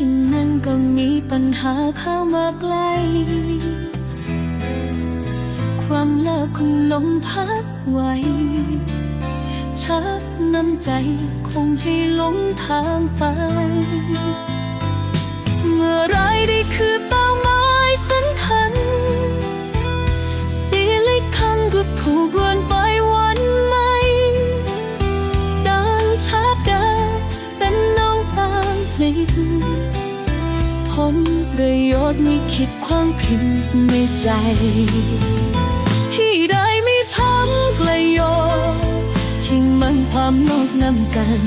ที่นั่นก็มีปัญหาเข้ามาใกล้ ความเลิกคงลมพัดไว้ชักน้ำใจคงให้หลงทางไป เมื่อไรได้คือเป้าหมายสำคัญสีเล็กคำก็ผูกไว ลประโยชน์ไม่คิดความผิดในใจ ที่ได้ไม่พังประโยชน์ทิ้งมันความนอกนำกัน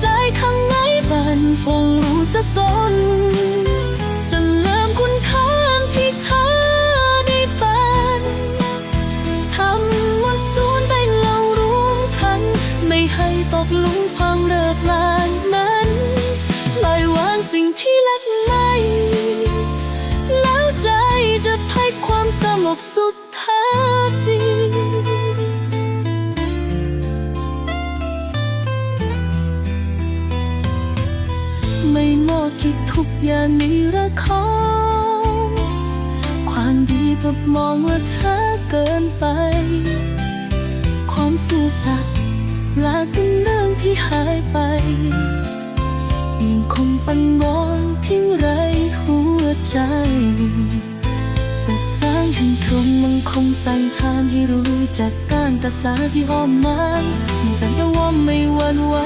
ใจข้างในบันฟงรู้สะสน ความสงบสุดแท้จริงไม่โลดคิดทุกอย่างในรักของความดีกับมองว่าเธอเกินไป ความซื่อสัตย์ละเป็นเรื่องที่หายไปยังคงปันมองทิ้งไรหัวใจ แห่งพรมมันคงสั่งทางให้รู้จักการตัดสาที่อ้อมมันจันทว่าไม่หวั่นไหว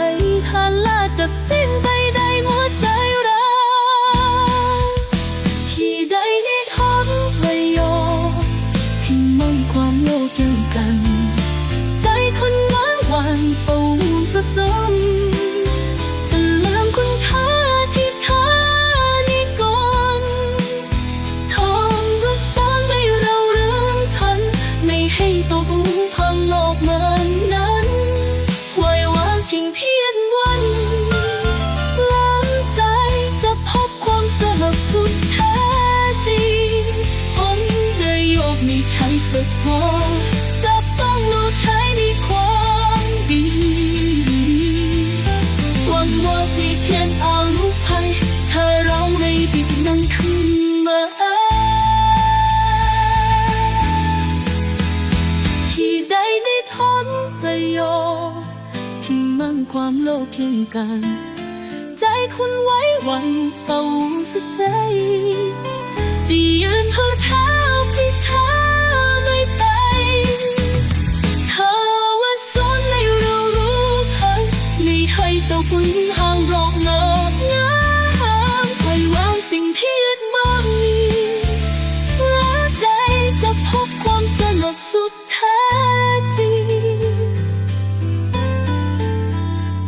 มีใช้สักพอแต่ต้องรู้ใช้ในความดีหวังว่าพี่เพียนเอาลูกให้เธอเราไม่บิดนังขึ้นมาที่ใดได้ผลประโยชน์ที่มั่งความโลภเพียงกันใจคุณไว้วันเฝ้าเสะใสจะยืน ให้ตกหลุมห่างรองอกงามปล่อยวางสิ่งที่มั่นแล้วใจจะพบความสงบสุดแท้จริง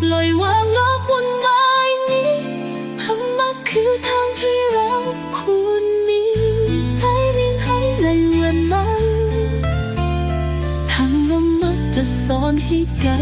ปล่อยวางโลกวุ่นวายนี้ธรรมะคือทางที่เราควรมีให้เรีให้ในวันนั้นทางลมมักจะสอนให้ไกล